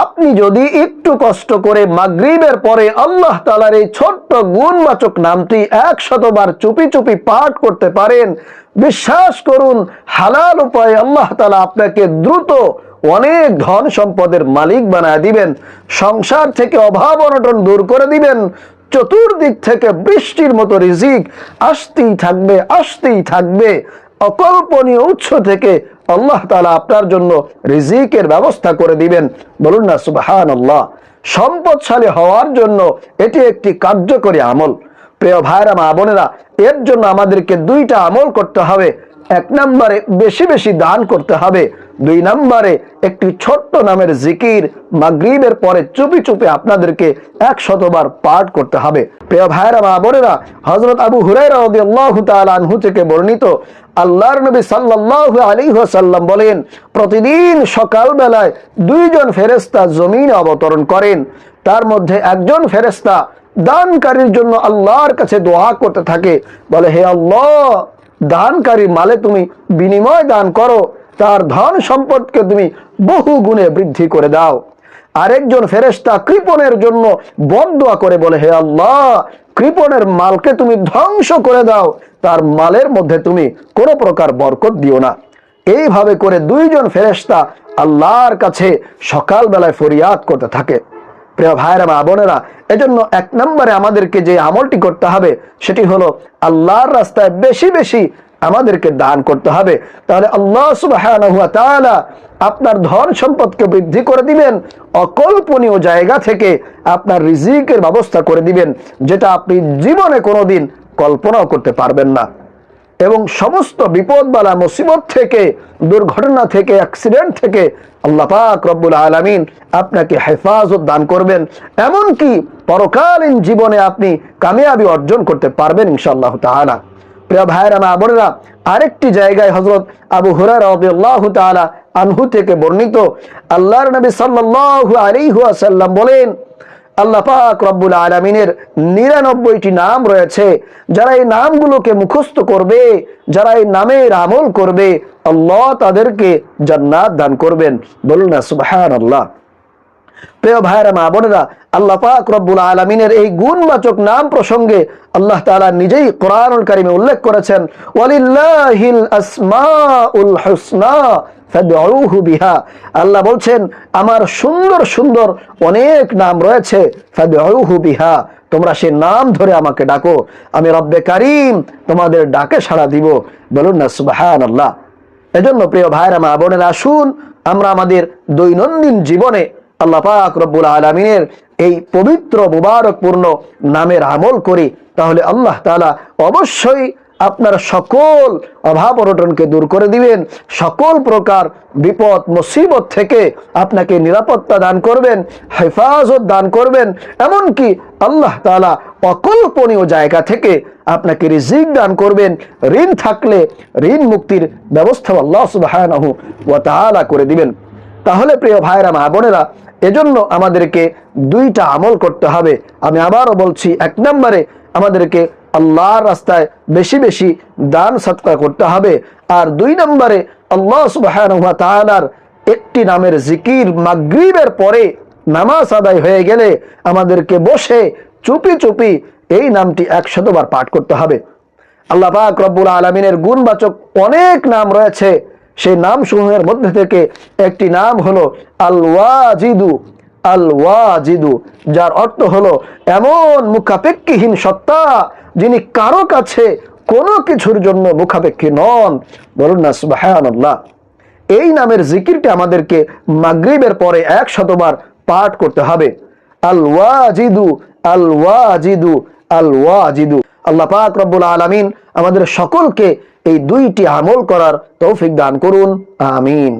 আপনি যদি একটু কষ্ট করে মাগরিবের পরে আল্লাহ তালার এই ছোট্ট গুণবাচক নামটি একশতবার চুপি চুপি পাঠ করতে পারেন, বিশ্বাস করুন, হালাল উপায়ে আল্লাহ তালা আপনাকে দ্রুত অনেক ধন সম্পদের মালিক বানায় দিবেন। সংসার থেকে অভাব অনটন দূর করে দিবেন। চতুর্দিক থেকে বৃষ্টির মতো রিজিক আসতেই থাকবে আসতেই থাকবে। অকল্পনীয় উৎস থেকে আল্লাহ তালা আপনার জন্য রিজিকের ব্যবস্থা করে দিবেন। বলুন না সুবাহান আল্লাহ সম্পদশালী হওয়ার জন্য এটি একটি কার্যকরী আমল। প্রিয় ভাইরা মা বোনেরা, এর জন্য আমাদেরকে দুইটা আমল করতে হবে। এক নম্বরে বেশি বেশি দান করতে হবে। দুই নম্বরে একটি ছোট্ট নামের জিকির মাগরিবের পরে চুপি চুপি আপনাদেরকে এক শতবার পাঠ করতে হবে। প্রিয় ভাইরা মা বোনেরা হজরত আবু হুরাইরা রাদিয়াল্লাহু তাআলা আনহু থেকে বর্ণিত আল্লাহর নবী সাল্লাল্লাহু আলাইহি ওয়াসাল্লাম বলেন, প্রতিদিন সকাল বেলায় দুইজন ফেরেশতা জমিনে অবতরণ করেন। তার মধ্যে একজন ফেরেশতা দানকারীর জন্য আল্লাহর কাছে দোয়া করতে থাকে। বলে, হে আল্লাহ, দানকারী মালে তুমি বিনিময় দান করো। তার ধন সম্পদকে তুমি বহু গুণে বৃদ্ধি করে দাও। আরেকজন ফেরেশতা কৃপণের জন্য বদদোয়া করে বলে, হে আল্লাহ, কৃপণের মালকে তুমি ধ্বংস করে দাও। তার মালের মধ্যে তুমি কোনো প্রকার বরকত দিও না। এইভাবে করে দুইজন ফেরেশতা আল্লাহর কাছে সকালবেলায় ফরিয়াদ করতে থাকে। প্রিয় ভাইরা মা বোনেরা, এজন্য এক নম্বরে আমাদেরকে যে আমলটি করতে হবে, সেটি হলো আল্লাহর রাস্তায় বেশি বেশি আমাদেরকে দান করতে হবে। তাহলে আল্লাহ তাআলা আপনার ধন সম্পদকে বৃদ্ধি করে দিবেন, অকল্পনীয় জায়গা থেকে আপনার রিজিকের ব্যবস্থা করে দিবেন, যেটা আপনি জীবনে কোনোদিন কল্পনাও করতে পারবেন না। এবং সমস্ত বিপদ বালা মুসিবত থেকে, দুর্ঘটনা থেকে অ্যাক্সিডেন্ট থেকে আল্লাহ পাক রব্বুল আলামিন আপনাকে হেফাজত দান করবেন। এমনকি পরকালীন জীবনে আপনি কামিয়াবি অর্জন করতে পারবেন ইনশাআল্লাহ তাআলা। প্রিয় ভাইরা মা বোনেরা, আরেকটি জায়গায় হজরত আবু রাদিয়াল্লাহু আনহু থেকে বর্ণিত আল্লাহর নবী সাল্লাল্লাহু আলাইহি ওয়াসাল্লাম বলেন, আল্লাহ পাক রব্বুল আলমিনের নিরানব্বইটি নাম রয়েছে। যারা এই নামগুলোকে মুখস্থ করবে, যারা এই নামের আমল করবে, আল্লাহ তাদেরকে জান্নাত দান করবেন। বলুন না সুবহান আল্লাহ প্রিয় ভাইরা মা বোনেরা, আল্লাহ পাক রব্বুল আলমিনের এই গুণবাচক নাম প্রসঙ্গে আল্লাহ তাআলা নিজেই কোরআনুল কারিমে উল্লেখ করেছেন, ওয়ালিল্লাহিল আসমাউল হুসনা বিহা। আল্লাহ বলছেন, আমার সুন্দর সুন্দর অনেক নাম রয়েছে বিহা। তোমরা সে নাম ধরে আমাকে ডাকো, আমি রব্বে কারিম তোমাদের ডাকে সাড়া দিব। বলুন না, সুবহানাল্লাহ। এজন্য প্রিয় ভাইরা মা বোনেরা, আসুন, আমরা আমাদের দৈনন্দিন জীবনে আল্লাহ পাক রব্বুল আলমিনের এই পবিত্র, মুবারকপূর্ণ নামের আমল করি, তাহলে আল্লাহ তাআলা অবশ্যই আপনার সকল অভাব অনটনকে দূর করে দিবেন, সকল প্রকার বিপদ, মুসিবত থেকে আপনাকে নিরাপত্তা দান করবেন, হেফাজত দান করবেন, এমনকি আল্লাহ তাআলা অকল্পনীয় জায়গা থেকে আপনাকে রিজিক দান করবেন, ঋণ থাকলে ঋণ মুক্তির ব্যবস্থা আল্লাহ তাআলা করে দিবেন। তাহলে প্রিয় ভাইরা মা বোনেরা, এজন্য আমাদেরকে দুইটা আমল করতে হবে। আমি আবারও বলছি, এক নম্বরে আমাদেরকে আল্লাহর রাস্তায় বেশি বেশি দান সৎকার করতে হবে। আর দুই নম্বরে আল্লাহ সুবহানাহু ওয়া তাআলার একটি নামের জিকির মাগরিবের পরে নামাজ আদায় হয়ে গেলে আমাদেরকে বসে চুপি চুপি এই নামটি একশতবার পাঠ করতে হবে। আল্লাহ পাক রব্বুল আলমিনের গুণবাচক অনেক নাম রয়েছে। সেই নাম সমূহের মধ্যে থেকে একটি নাম হলো আল ওয়াজিদু আল ওয়াজিদু যার অর্থ হলো এমন মুখাপেক্ষীহীন সত্তা যিনি কারও কাছে কোনো কিছুর জন্য মুখাপেক্ষী নন। বলুন না, সুবহানাল্লাহ। এই নামের জিকিরটি আমাদেরকে মাগরিবের পরে এক শতবার পাঠ করতে হবে। আল ওয়াজিদু আল ওয়াজিদু আল ওয়াজিদু আল্লাহ পাক রব্বুল আলামিন আমাদের সকলকে এই দুইটি আমল করার তৌফিক দান করুন আমিন।